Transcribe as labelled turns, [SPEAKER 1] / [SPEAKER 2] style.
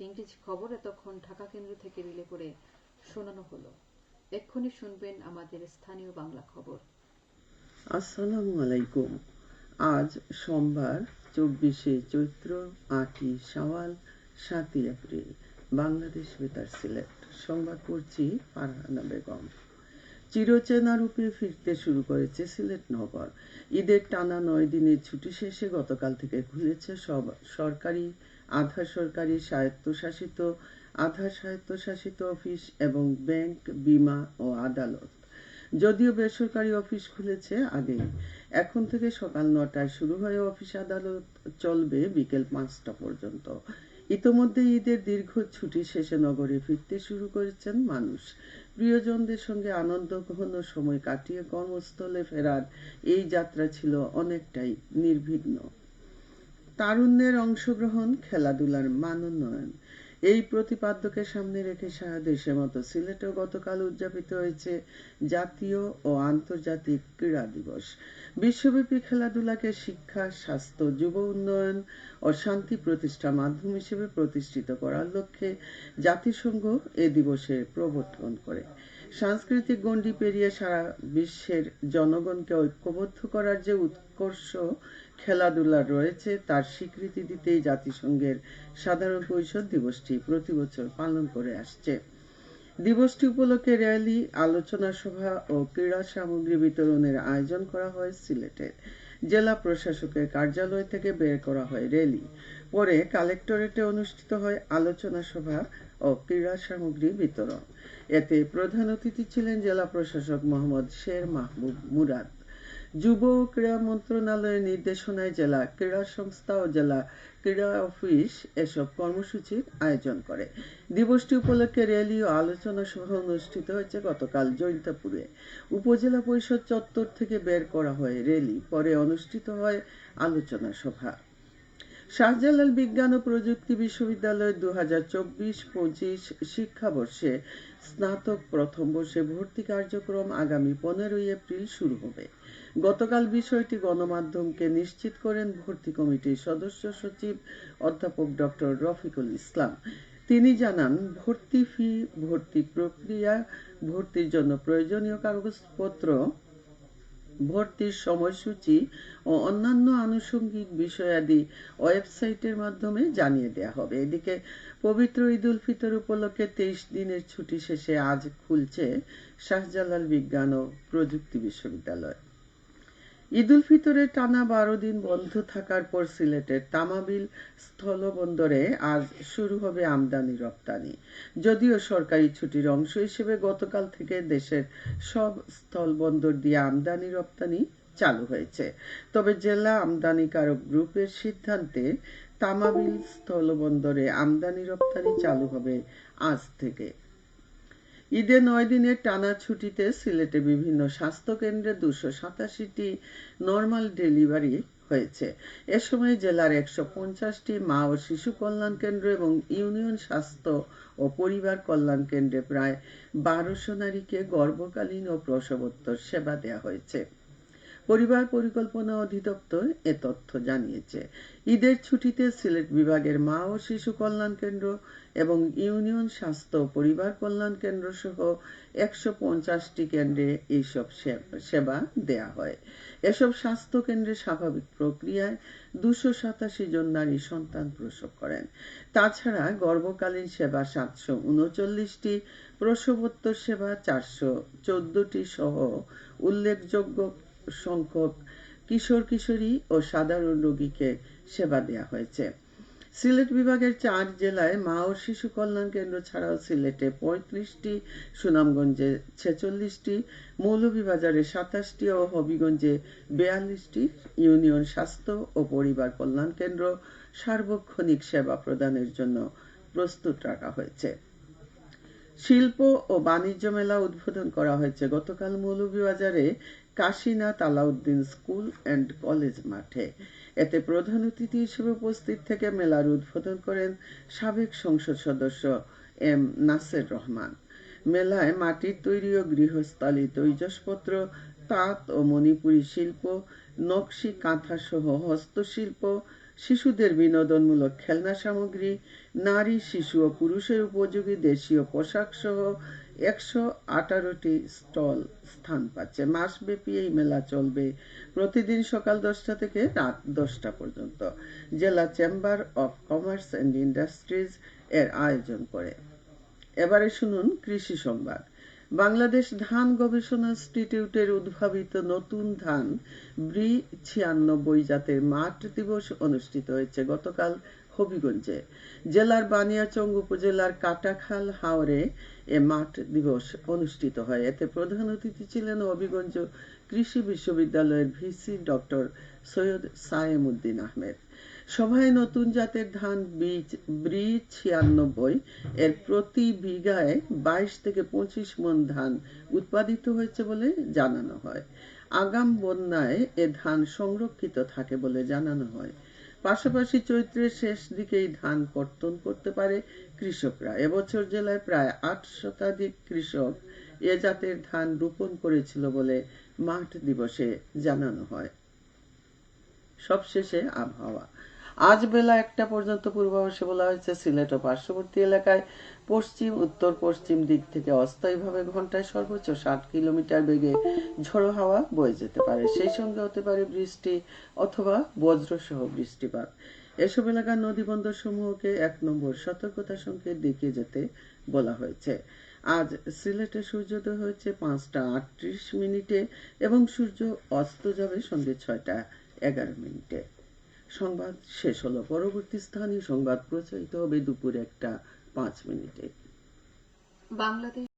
[SPEAKER 1] ইংরেজি খবর এতক্ষণ ঢাকা কেন্দ্র থেকে রিলে করে শোনানো হলো। এক্ষুনি শুনবেন আমাদের স্থানীয় বাংলা খবর।
[SPEAKER 2] আসসালামু আলাইকুম। আজ সোমবার, চব্বিশে চৈত্র, আটই শাওয়াল, সাতই এপ্রিল। বাংলাদেশ বেতার সিলেট। সংবাদ পড়ছি ফারহানা বেগম। চিরচেনা রূপে ফিরতে শুরু করেছে সিলেট নগর। ঈদের টানা নয় দিনের ছুটি শেষে গতকাল থেকে খুলেছে সব সরকারি আধা সরকারি স্বায়ত্তশাসিত, আধা স্বায়ত্তশাসিত অফিস এবং ব্যাংক, বিমা ও আদালত। যদিও বেসরকারি অফিস খুলেছে আগেই এখন থেকে সকাল নটায় শুরু হয় অফিস আদালত, চলবে বিকেল পাঁচটা পর্যন্ত। ইতোমধ্যে ঈদের দীর্ঘ ছুটি শেষে নগরে ফিরতে শুরু করেছেন মানুষ। প্রিয়জনদের সঙ্গে আনন্দ, ঘন সময় কাটিয়ে কর্মস্থলে ফেরার এই যাত্রা ছিল অনেকটাই নির্বিঘ্ন। তারুণ্যের অংশগ্রহণ, খেলাধুলার মান উন্নয়ন এই প্রতিপাদ্যকে সামনে রেখে সারা দেশের মতো সিলেটেও গতকাল উদযাপিত হয়েছে জাতীয় ও আন্তর্জাতিক ক্রীড়া দিবস। বিশ্বব্যাপী খেলাধুলাকে শিক্ষা, স্বাস্থ্য, যুব উন্নয়ন ও শান্তি প্রতিষ্ঠা মাধ্যম হিসেবে প্রতিষ্ঠিত করার লক্ষ্যে জাতিসংঘ এ দিবসের প্রবর্তন করে। সাংস্কৃতিক গণ্ডি পেরিয়ে সারা বিশ্বের জনগণকে ঐক্যবদ্ধ করার যে উৎকর্ষ খেলাধুলা রয়েছে, তার স্বীকৃতি দিতেই জাতিসংঘের সাধারণ পরিষদ দিবসটি প্রতি বছর পালন করে আসছে। দিবসটি উপলক্ষে র্যালি, আলোচনা সভা ও ক্রীড়া সামগ্রী বিতরণের আয়োজন করা হয় সিলেটে। জেলা প্রশাসকের কার্যালয় থেকে বের করা হয় র্যালি। পরে কালেক্টরেটে অনুষ্ঠিত হয় আলোচনা সভা ও ক্রীড়া সামগ্রী বিতরণ। এতে প্রধান অতিথি ছিলেন জেলা প্রশাসক মোহাম্মদ শের মাহবুব মুরাদ। যুব ও ক্রীড়া মন্ত্রণালয়ের নির্দেশনায় জেলা ক্রীড়া সংস্থা ও জেলা ক্রীড়া অফিস এসব কর্মসূচির আয়োজন করে। দিবসটি উপলক্ষে র্যালি ও আলোচনা সভা অনুষ্ঠিত হয়েছে গতকাল জৈন্তাপুরে। উপজেলা পরিষদ চত্বর থেকে বের করা হয় র্যালি, পরে অনুষ্ঠিত হয় আলোচনা সভা। শাহজালাল বিজ্ঞান ও প্রযুক্তি বিশ্ববিদ্যালয় দু হাজার চব্বিশ পঁচিশ শিক্ষাবর্ষে স্নাতক প্রথম বর্ষে ভর্তি কার্যক্রম আগামী পনেরোই এপ্রিল শুরু হবে। গতকাল বিষয়টি গণমাধ্যমকে নিশ্চিত করেন ভর্তি কমিটির সদস্য সচিব অধ্যাপক ডক্টর রফিকুল ইসলাম। তিনি জানান, ভর্তি ফি, ভর্তি প্রক্রিয়া, ভর্তির জন্য প্রয়োজনীয় কাগজপত্র ভর্তির সময়সূচি ও অন্যান্য আনুষঙ্গিক বিষয়াদি ওয়েবসাইটের মাধ্যমে জানিয়ে দেওয়া হবে। এদিকে, পবিত্র ঈদ উল ফিতর উপলক্ষে তেইশ দিনের ছুটি শেষে আজ খুলছে শাহজালাল বিজ্ঞান ও প্রযুক্তি বিশ্ববিদ্যালয়। ঈদ উল ফিতরের টানা বারো দিন বন্ধ থাকার পর সিলেটের তামাবিল স্থলবন্দরে আজ শুরু হবে আমদানি রপ্তানি। যদিও সরকারি ছুটির অংশ হিসেবে গতকাল থেকে দেশের সব স্থলবন্দর দিয়ে আমদানি রপ্তানি চালু হয়েছে। তবে জেলা আমদানিকারক গ্রুপের সিদ্ধান্তে তামাবিল স্থলবন্দরে আমদানি রপ্তানি চালু হবে আজ থেকে। ঈদে নয় দিনের টানা ছুটিতে সিলেটে বিভিন্ন স্বাস্থ্যকেন্দ্রে দুশো সাতাশিটি নর্মাল ডেলিভারি হয়েছে। এ সময় জেলার একশো পঞ্চাশটি মা ও শিশু কল্যাণ কেন্দ্র এবং ইউনিয়ন স্বাস্থ্য ও পরিবার কল্যাণ কেন্দ্রে প্রায় বারোশো নারীকে গর্ভকালীন ও প্রসবোত্তর সেবা দেওয়া হয়েছে। পরিবার পরিকল্পনা অধিদপ্তর এ তথ্য জানিয়েছে। ঈদের ছুটিতে সিলেট বিভাগের মা ও শিশু কল্যাণ কেন্দ্র এবং ইউনিয়ন স্বাস্থ্য পরিবার কল্যাণ কেন্দ্র সহ একশো পঞ্চাশটি কেন্দ্রে এইসব সেবা দেয়া হয়। এসব স্বাস্থ্য কেন্দ্রে স্বাভাবিক প্রক্রিয়ায় দুশো সাতাশি জন নারী সন্তান প্রসব করেন। তাছাড়া গর্ভকালীন সেবা সাতশো উনচল্লিশটি, প্রসবোত্তর সেবা চারশো চোদ্দটি সহ উল্লেখযোগ্য সংখ্যক কিশোর কিশোরী ও সাধারণ রোগীকে সেবা দেওয়া হয়েছে। সিলেট বিভাগের চার জেলায় মা ও শিশু কল্যাণ কেন্দ্র ছাড়াও সিলেটে পঁয়ত্রিশটি, সুনামগঞ্জে ছেচল্লিশটি, মৌলভীবাজারে সাতাশটি ও হবিগঞ্জে বেয়াল্লিশটি ইউনিয়ন স্বাস্থ্য ও পরিবার কল্যাণ কেন্দ্র সার্বক্ষণিক সেবা প্রদানের জন্য প্রস্তুত রাখা হয়েছে। শিল্প ও বাণিজ্য মেলা উদ্বোধন করা হয়েছে। গতকাল মৌলভীবাজারে Kashinath Alauddin school and college মাঠে। এতে প্রধান অতিথি হিসেবে উপস্থিত থেকে মেলার উদ্বোধন করেন সাবেক সংসদ সদস্য এম নাসের রহমান। মেলায় মাটির তৈরি ও গৃহস্থালি তৈজসপত্র তাঁত ও মণিপুরী শিল্প, নকশি কাঁথা সহ হস্তশিল্প, শিশুদের বিনোদনমূলক খেলনা সামগ্রী, নারী, শিশু ও পুরুষের উপযোগী দেশীয় পোশাক সহ একশো আঠারোটি স্টল স্থান পাচ্ছে। মাসব্যাপী এই মেলা চলবে প্রতিদিন সকাল দশটা থেকে রাত দশটা পর্যন্ত। জেলা chamber of commerce and industries এর আয়োজন করে। এবারে শুনুন কৃষি সংবাদ। বাংলাদেশ ধান গবেষণা ইনস্টিটিউটের উদ্ভাবিত নতুন ধান ব্রি ছিয়ানব্বই জাতের মাঠ দিবস অনুষ্ঠিত হয়েছে গতকাল হবিগঞ্জে। জেলার বানিয়াচং উপজেলার কাটাখাল হাওরে এ মাঠ দিবস অনুষ্ঠিত হয়। এতে প্রধান অতিথি ছিলেন হবিগঞ্জ কৃষি বিশ্ববিদ্যালয়ের ভিসি ডক্টর সৈয়দ সায়েম উদ্দিন আহমেদ। সভায় নতুন জাতের ধান বীজ ব্রি ছিয়ানব্বই। এর প্রতি বিঘায় বাইশ থেকে পঁচিশ মন ধান উৎপাদিত হয়েছে বলে জানানো হয়। আগাম বন্যায় এ ধান সংরক্ষিত থাকে বলে জানানো হয়। পাশাপাশি চৈত্রের শেষ দিকেই ধান কর্তন করতে পারে কৃষকরা। এবছর জেলায় প্রায় আট শতাধিক কৃষক এ জাতের ধান রোপণ করেছিল বলে মাঠ দিবসে জানানো হয়। সবশেষে আবহাওয়া। আজ বেলা একটা পর্যন্ত পূর্বাভাসে বলা হয়েছে, সিলেট ও পার্শ্ববর্তী এলাকায় পশ্চিম, উত্তর, পশ্চিম দিক থেকে অস্থায়ীভাবে ঘন্টায় সর্বোচ্চ ষাট কিলোমিটার বেগে ঝোড়ো হাওয়া বয়ে যেতে পারে। সেই সঙ্গে হতে পারে বৃষ্টি অথবা বজ্রসহ বৃষ্টিপাত। এসব এলাকার নদী বন্দর সমূহকে এক নম্বর সতর্কতা সংকেত দেখিয়ে যেতে বলা হয়েছে। আজ সিলেটে সূর্যোদয় হয়েছে পাঁচটা আটত্রিশ মিনিটে এবং সূর্য অস্ত যাবে সন্ধ্যে ছয়টা এগারো মিনিটে। সংবাদ শেষ হলো। পরবর্তী স্থানীয় সংবাদ প্রচারিত হবে দুপুর একটা পাঁচ মিনিটে।
[SPEAKER 1] বাংলাদেশ